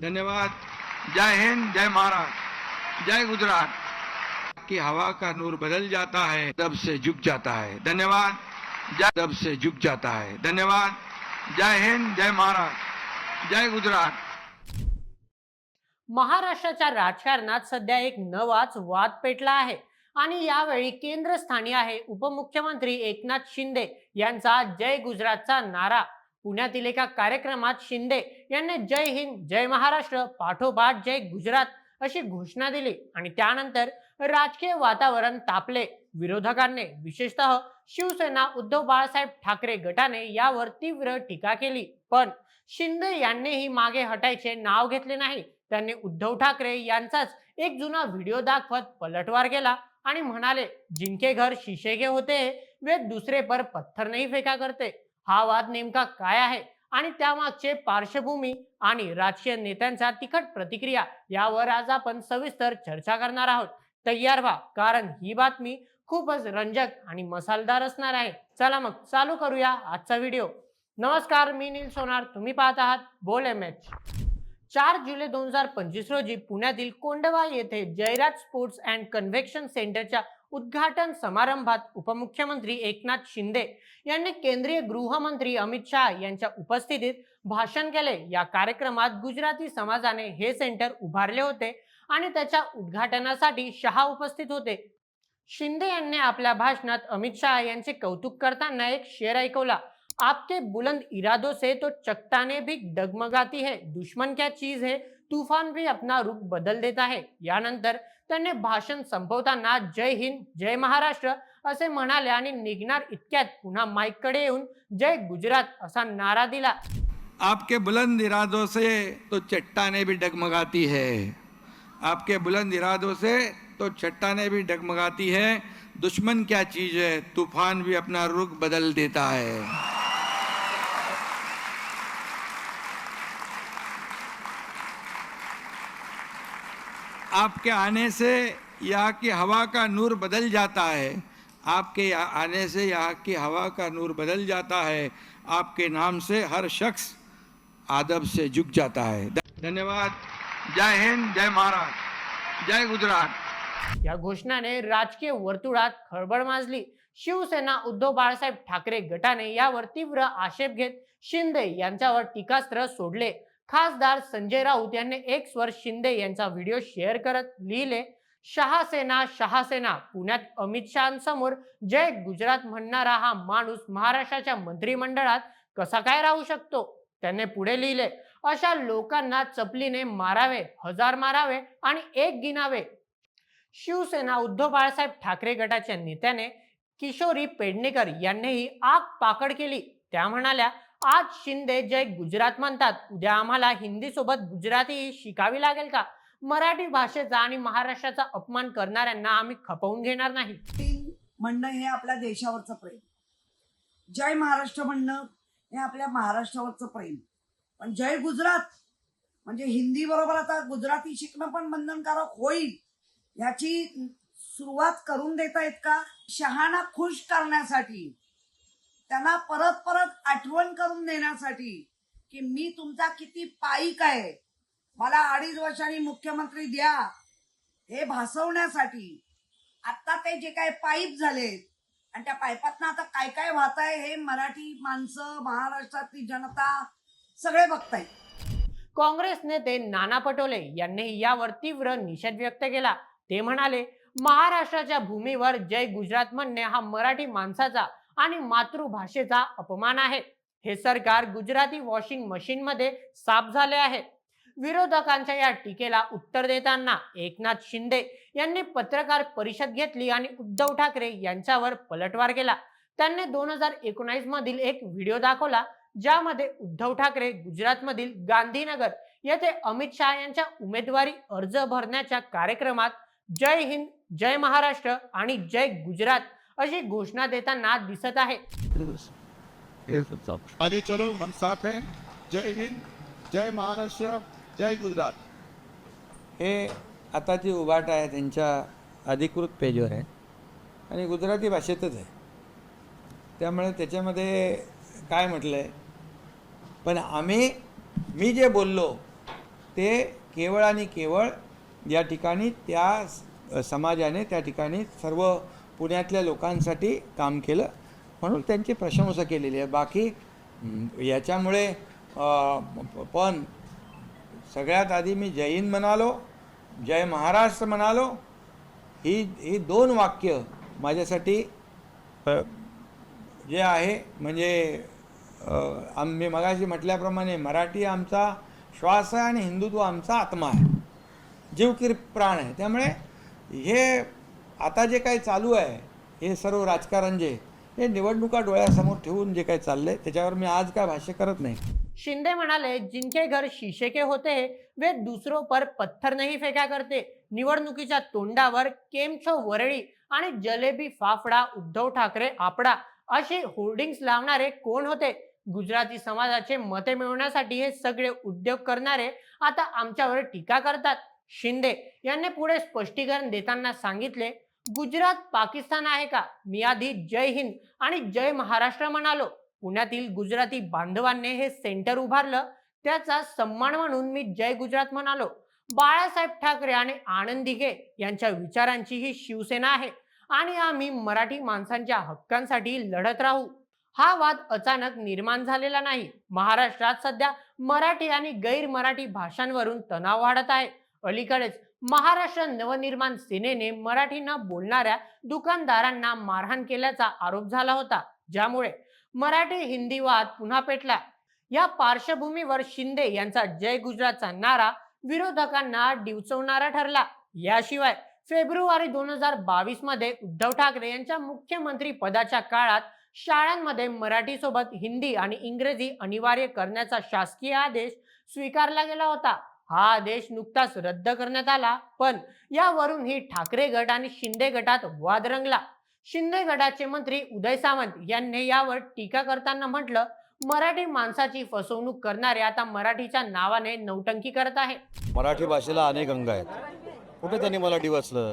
धन्यवाद। जय हिंद जय महाराष्ट्र जय गुजरात। की हवा का नूर बदल जाता है तब से झुक जाता है। धन्यवाद जय तब से झुक जाता है। धन्यवाद जय हिंद जय महाराष्ट्र जय गुजरात। महाराष्ट्राच्या राजकारणात सध्या एक नवाच वाद पेटला आहे. आणि यावेळी केंद्रस्थानी आहे उपमुख्यमंत्री एकनाथ शिंदे यांचा जय गुजरातचा नारा. पुण्यातील एका कार्यक्रमात शिंदे यांनी जय हिंद जय महाराष्ट्र पाठोपाठ जय गुजरात अशी घोषणा दिली आणि त्यानंतर राजकीय वातावरण तापले. विरोधकांनी विशेषतः शिवसेना उद्धव बाळासाहेब ठाकरे गटाने यावर तीव्र टीका केली. पण शिंदे यांनीही मागे हटायचे नाव घेतले नाही. त्यांनी उद्धव ठाकरे यांचाच एक जुना व्हिडिओ दाखवत पलटवार केला आणि म्हणाले जिनके घर शीशे के होते वे दुसरे पर पत्थर नाही फेका करते. हा वाद नेमका काय आहे? आणि त्यामागचे पार्श्वभूमी आणि राजकीय नेत्यांच्या तिखट प्रतिक्रिया यावर आज आपण सविस्तर चर्चा करणार आहोत. तयार व्हा कारण ही बातमी खूपच रंजक आणि मसालदार असणार आहे. चला मग चालू करूया आजचा व्हिडिओ. नमस्कार मी नील सोनार. तुम्ही पाहत आहात बोल एम एच चार जुलै दोन हजार पंचवीस रोजी पुण्यातील कोंडवा येथे जयराज स्पोर्ट्स अँड कन्व्हेक्शन सेंटरच्या उद्घाटन समारंभात उपमुख्यमंत्री एकनाथ शिंदे यांनी केंद्रीय गृहमंत्री अमित शहा यांच्या उपस्थितीत भाषण केले. या कार्यक्रमात गुजराती समाजाने हे सेंटर उभारले होते आणि त्याच्या उद्घाटनासाठी शहा उपस्थित होते. शिंदे यांनी आपल्या भाषणात अमित शहा यांचे कौतुक करताना एक शेर ऐकवला आपके बुलंद इरादों से तो चट्टाने भी डगमगाती है दुश्मन क्या चीज है तूफान भी अपना रूप बदल देता है. यानंतर त्यांनी भाषण संपवताना जय हिंद जय महाराष्ट्र असे म्हणाले आणि निघणार इतक्यात पुन्हा माईककडे येऊन जय गुजरात असा नारा दिला. आपके बुलंद इरादों से तो चट्टाने भी डगमगाती है। आपके बुलंद इरादों से तो चट्टाने भी डगमगाती है। दुश्मन क्या चीज है? तूफान भी अपना रुख बदल देता है। आपके आने से यहाँ की हवा का नूर बदल जाता है। आपके आने से यहाँ की हवा का नूर बदल जाता है। आपके नाम से हर शख्स आदब से झुक जाता है। धन्यवाद। जय हिंद जय महाराष्ट्र जय गुजरात। या घोषणाने राजकीय वर्तुळात खळबळ माजली. शिवसेना उद्धव बाळासाहेब ठाकरे गटाने यावर तीव्र आक्षेप घेत शिंदे यांच्यावर टीकास्त्र सोडले. खासदार संजय राऊत यांनी एक स्वर शिंदे यांचा व्हिडिओ शेअर करत लिहिले शहासेना शहासेना पुण्यात अमित शहांसमोर जय गुजरात म्हणणारा हा माणूस महाराष्ट्राच्या मंत्रिमंडळात कसा काय राहू शकतो? त्यांनी पुढे लिहिले अशा लोकांना चपलीने मारावे हजार मारावे आणि एक गिनावे शिवसेना उद्धव बाळासाहेब ठाकरे गटाच्या नेत्याने किशोरी पेडणेकर यांनीही आग पाकड केली. त्या म्हणाल्या आज शिंदे जय गुजरात म्हणतात. उद्या आम्हाला हिंदी सोबत गुजराती शिकावी लागेल का? मराठी भाषेचा आणि महाराष्ट्राचा अपमान करणाऱ्यांना आम्ही खपवून घेणार नाही. म्हणणं हे आपल्या देशावरचं प्रेम. जय महाराष्ट्र म्हणणं हे आपल्या महाराष्ट्रावरचं प्रेम. पण जय गुजरात म्हणजे हिंदी बरोबर आता गुजराती शिकणं पण बंधनकारक होईल याची सुरुवात करून देता येत का? शहाणा खुश करण्यासाठी त्यांना परत परत आठवण करून देण्यासाठी की मी तुमचा किती पाईक आहे. मला अडीच वर्षांनी मुख्यमंत्री द्या. हे भासवण्यासाठी आता ते जे काय पाईप झालेत आणि त्या पाईपातनं आता काय काय वाहत आहे हे मराठी माणसं महाराष्ट्रातली जनता सगळे बघतायत. काँग्रेस नेते नाना पटोले यांनी यावर तीव्र निषेध व्यक्त केला. ते म्हणाले महाराष्ट्राच्या भूमीवर जय गुजरात म्हणणे हा मराठी माणसाचा आणि मातृभाषेचा अपमान आहे. हे सरकार गुजराती वॉशिंग मशीन मध्ये साफ झाले आहे. विरोधकांच्या या टीकेला उत्तर देताना एकनाथ शिंदे यांनी पत्रकार परिषद घेतली आणि उद्धव ठाकरे यांच्यावर पलटवार केला. त्यांनी दोन हजार एकोणावीस मधील एक व्हिडिओ दाखवला ज्यामध्ये उद्धव ठाकरे गुजरातमधील गांधीनगर येथे अमित शहा यांच्या उमेदवारी अर्ज भरण्याच्या कार्यक्रमात जय हिंद जय महाराष्ट्र आणि जय गुजरात अशी घोषणा देताना दिसत आहे. अरे चलो हम साथ हैं। जय हिंद जय महाराष्ट्र जय गुजरात। हे आताची उभाट आहे त्यांच्या अधिकृत पेजवर आहे. आणि गुजराती भाषेतच आहे. त्यामुळे त्याच्यामध्ये काय म्हटलं आहे पण आम्ही मी जे बोललो ते केवळ आणि केवळ या ठिकाणी त्या समाजाने त्या ठिकाणी सर्व पुण्यातल्या लोकांसाठी काम केलं. म्हणून त्यांची प्रशंसा केलेली आहे. बाकी याच्यामुळे पण सगळ्यात आधी मी जय हिंद म्हणालो जय महाराष्ट्र म्हणालो. ही ही दोन वाक्य माझ्यासाठी जे आहे म्हणजे आम्ही मगाशी म्हटल्याप्रमाणे मराठी आमचा श्वास आहे आणि हिंदुत्व आमचा आत्मा आहे. जीव की प्राण आहे. त्यामुळे हे आता जे काही चालू आहे हे सर्व राजकारण जे हे निवडणुका डोळ्यासमोर ठेवून जे काही चाललंय त्याच्यावर मी आज काय भाष्य करत नाही. शिंदे म्हणाले जिनके घर शीशे के होते वे दुसरो पर पत्थर नाही फेका करते. निवडणुकीच्या तोंडावर केमछो वरळी आणि जलेबी फाफडा उद्धव ठाकरे आपडा असे होर्डिंग्स लावणारे कोण होते? गुजराती समाजाचे मते मिळवण्यासाठी हे सगळे उद्योग करणारे आता आमच्यावर टीका करतात. शिंदे यांनी पुढे स्पष्टीकरण देताना सांगितले गुजरात पाकिस्तान आहे का? मी आधी जय हिंद. आणि जय महाराष्ट्र म्हणालो. पुण्यातील गुजराती बांधवांनी हे सेंटर उभारलं. त्याचा सन्मान म्हणून मी जय गुजरात म्हणालो. बाळासाहेब ठाकरे आणि आनंद दिघे यांच्या विचारांची ही शिवसेना आहे. आणि आम्ही मराठी माणसांच्या हक्कांसाठी लढत राहू. हा वाद अचानक निर्माण झालेला नाही. महाराष्ट्रात सध्या मराठी आणि गैर मराठी भाषांवरून तणाव वाढत आहे. अलीकडेच महाराष्ट्र नवनिर्माण सेनेने मराठी न बोलणाऱ्या दुकानदारांना मारहाण केल्याचा आरोप झाला होता. ज्यामुळे मराठी हिंदी वाद पुन्हा पेटला. या पार्श्वभूमीवर शिंदे यांचा जय गुजरातचा नारा विरोधकांना डिवचवणारा ठरला. याशिवाय फेब्रुवारी दोन हजार बावीसमध्ये उद्धव ठाकरे यांच्या मुख्यमंत्री पदाच्या काळात शाळांमध्ये मराठी सोबत हिंदी आणि इंग्रजी अनिवार्य करण्याचा शासकीय आदेश स्वीकारला गेला होता. हा आदेश नुकताच रद्द करण्यात आला पण यावरून ही ठाकरे गट आणि शिंदे गटात वाद रंगला. शिंदे गटाचे मंत्री उदय सावंत यांनी यावर टीका करताना म्हटलं मराठी माणसाची फसवणूक करणारे आता मराठीच्या नावाने नौटंकी करत आहे. मराठी भाषेला अनेक अंग आहेत. कुठे त्यांनी मला डिवचलं?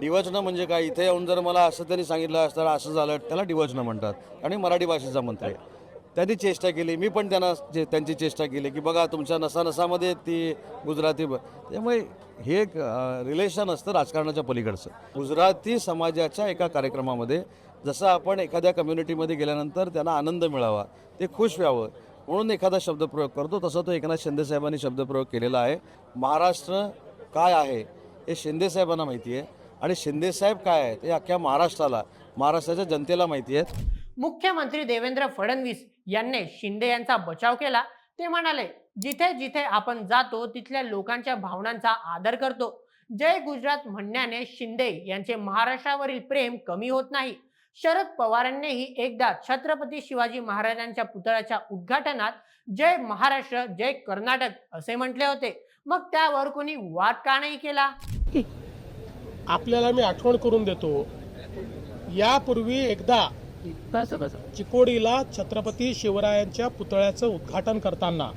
डिवचणं म्हणजे काय? इथे येऊन जर मला असं त्यांनी सांगितलं असतं असं झालं त्याला डिवचणं म्हणतात. आणि मराठी भाषेचा मंत्री आहे. त्यांनी चेष्टा केली. मी पण त्यांना जे त्यांची चेष्टा केली की बघा तुमच्या नसा नसामध्ये ती गुजराती ब- त्यामुळे हे एक रिलेशन असतं राजकारणाच्या पलीकडचं. गुजराती समाजाच्या एका कार्यक्रमामध्ये जसं आपण एखाद्या कम्युनिटीमध्ये गेल्यानंतर त्यांना आनंद मिळावा ते खुश व्हावं म्हणून एखादा शब्दप्रयोग करतो. तसं तो एकनाथ शिंदेसाहेबांनी शब्दप्रयोग केलेला आहे. महाराष्ट्र काय आहे हे शिंदेसाहेबांना माहिती आहे. आणि शिंदेसाहेब काय आहेत हे अख्ख्या महाराष्ट्राला महाराष्ट्राच्या जनतेला माहिती आहेत. मुख्यमंत्री देवेंद्र फडणवीस यांनी शिंदे यांचा बचाव केला. ते म्हणाले जिथे जिथे आपण जातो तिथल्या लोकांच्या भावनांचा आदर करतो. जय गुजरात म्हणण्याने शिंदे यांचे महाराष्ट्रावरील प्रेम कमी होत नाही. शरद पवारांनीही एकदा छत्रपती शिवाजी महाराजांच्या पुतळ्याच्या उद्घाटनात जय महाराष्ट्र जय कर्नाटक असे म्हटले होते. मग त्यावर कोणी वाद का नाही केला? आपल्याला मी आठवण करून देतो. यापूर्वी एकदा चिकोडीला छत्रपती शिवरायांच्या पुतळ्याचं उद्घाटन करताना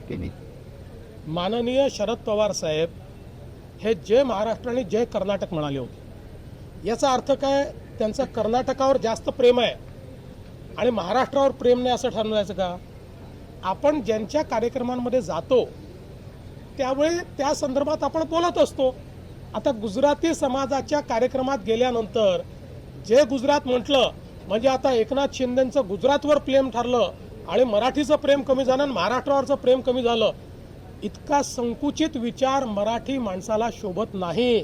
माननीय शरद पवार साहेब हे जय महाराष्ट्र आणि जय कर्नाटक म्हणाले होते. याचा अर्थ काय? त्यांचं कर्नाटकावर जास्त प्रेम आहे आणि महाराष्ट्रावर प्रेम नाही असं ठरवायचं का? आपण ज्यांच्या कार्यक्रमांमध्ये जातो त्यावेळी त्या संदर्भात आपण बोलत असतो. आता गुजराती समाजाच्या कार्यक्रमात गेल्यानंतर जे गुजरात म्हटलं म्हणजे आता एकनाथ शिंदेचं गुजरातवर प्रेम ठरलं आणि मराठीचं प्रेम कमी झालं आणि महाराष्ट्रावरचं प्रेम कमी झालं इतका संकुचित विचार मराठी माणसाला शोभत नाही.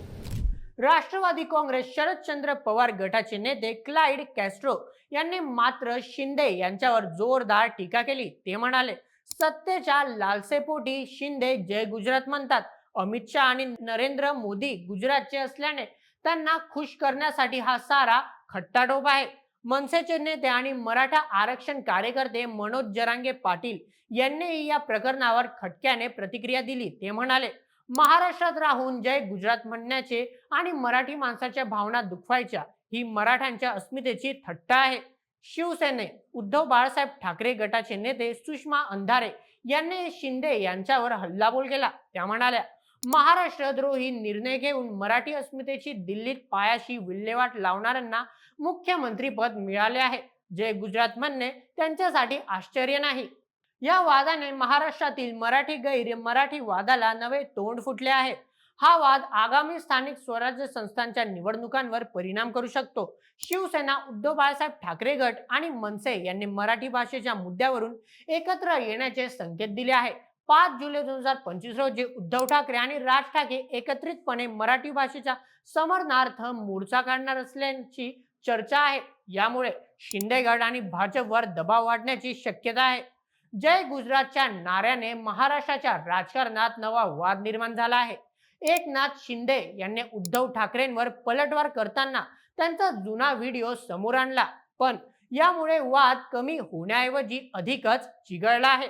राष्ट्रवादी काँग्रेस शरदचंद्र पवार गटाचे नेते क्लाइड कॅस्ट्रो यांनी मात्र शिंदे यांच्यावर जोरदार टीका केली. ते म्हणाले सत्तेच्या लालसेपोटी शिंदे जय गुजरात म्हणतात. अमित शहा आणि नरेंद्र मोदी गुजरातचे असल्याने त्यांना खुश करण्यासाठी हा सारा खट्टाटोप आहे. मनसेचे नेते आणि मराठा आरक्षण कार्यकर्ते मनोज जरांगे पाटील यांनीही या प्रकरणावर खटक्याने प्रतिक्रिया दिली. ते म्हणाले महाराष्ट्रात राहून जय गुजरात म्हणण्याचे आणि मराठी माणसाच्या भावना दुखवायच्या ही मराठ्यांच्या अस्मितेची थट्टा आहे. शिवसेने उद्धव बाळासाहेब ठाकरे गटाचे नेते सुषमा अंधारे यांनी शिंदे यांच्यावर हल्लाबोल केला. त्या म्हणाल्या महाराष्ट्रद्रोही निर्णय घेऊन मराठी अस्मितेची दिल्लीत पायाशी विल्हेवाट लावणाऱ्यांना मुख्यमंत्रीपद मिळाले आहे. जे गुजरात म्हणणे त्यांच्यासाठी आश्चर्य नाही. या वादाने महाराष्ट्रातील मराठी गैर मराठी वादाला नवे तोंड फुटले आहे. हा वाद आगामी स्थानिक स्वराज्य संस्थांच्या निवडणुकांवर परिणाम करू शकतो. शिवसेना उद्धव बाळासाहेब ठाकरे गट आणि मनसे यांनी मराठी भाषेच्या मुद्द्यावरून एकत्र येण्याचे संकेत दिले आहे. पाच जुलै दोन हजार पंचवीस रोजी उद्धव ठाकरे आणि राज ठाकरे एकत्रितपणे मराठी भाषेच्या समरणार्थ मोर्चा काढणार असल्याची चर्चा आहे. यामुळे शिंदेगड आणि भाजपवर दबाव वाढण्याची शक्यता आहे. जय गुजरातच्या नाऱ्याने महाराष्ट्राच्या राजकारणात नवा वाद निर्माण झाला आहे. एकनाथ शिंदे यांनी उद्धव ठाकरेंवर पलटवार करताना त्यांचा जुना व्हिडिओ समोर आणला. पण यामुळे वाद कमी होण्याऐवजी अधिकच चिघळला आहे.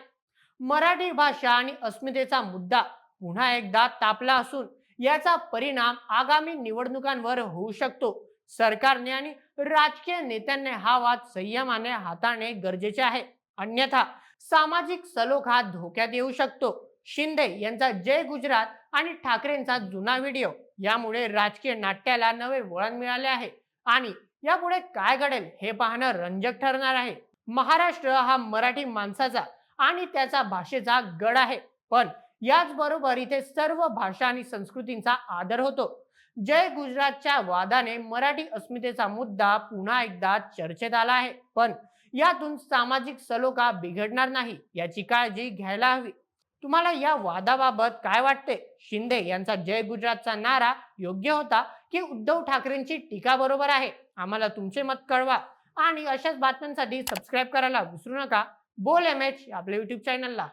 मराठी भाषा आणि अस्मितेचा मुद्दा पुन्हा एकदा तापला असून याचा परिणाम आगामी निवडणुकांवर होऊ शकतो. सरकारने आणि राजकीय नेत्यांनी हा वाद संयमाने हाताळणे गरजेचे आहे. अन्यथा सामाजिक सलोखा धोक्यात येऊ शकतो. शिंदे यांचा जय गुजरात आणि ठाकरेंचा जुना व्हिडिओ यामुळे राजकीय नाट्याला नवे वळण मिळाले आहे. आणि यापुढे काय घडेल हे पाहणं रंजक ठरणार आहे. महाराष्ट्र हा मराठी माणसाचा आणि त्याचा भाषेचा गड आहे. पण याचबरोबर इथे सर्व भाषा आणि संस्कृतींचा आदर होतो. जय गुजरातच्या वादाने मराठी अस्मितेचा मुद्दा पुन्हा एकदा चर्चेत आला आहे. पण यातून सामाजिक सलोखा बिघडणार नाही याची काळजी घ्यायला हवी. तुम्हाला या वादाबाबत काय वाटते? शिंदे यांचा जय गुजरातचा नारा योग्य होता की उद्धव ठाकरेंची टीका बरोबर आहे? आम्हाला तुमचे मत कळवा. आणि अशाच बातम्यांसाठी सबस्क्राईब करायला विसरू नका. बोल एम एच आपल्या युट्यूब चॅनलला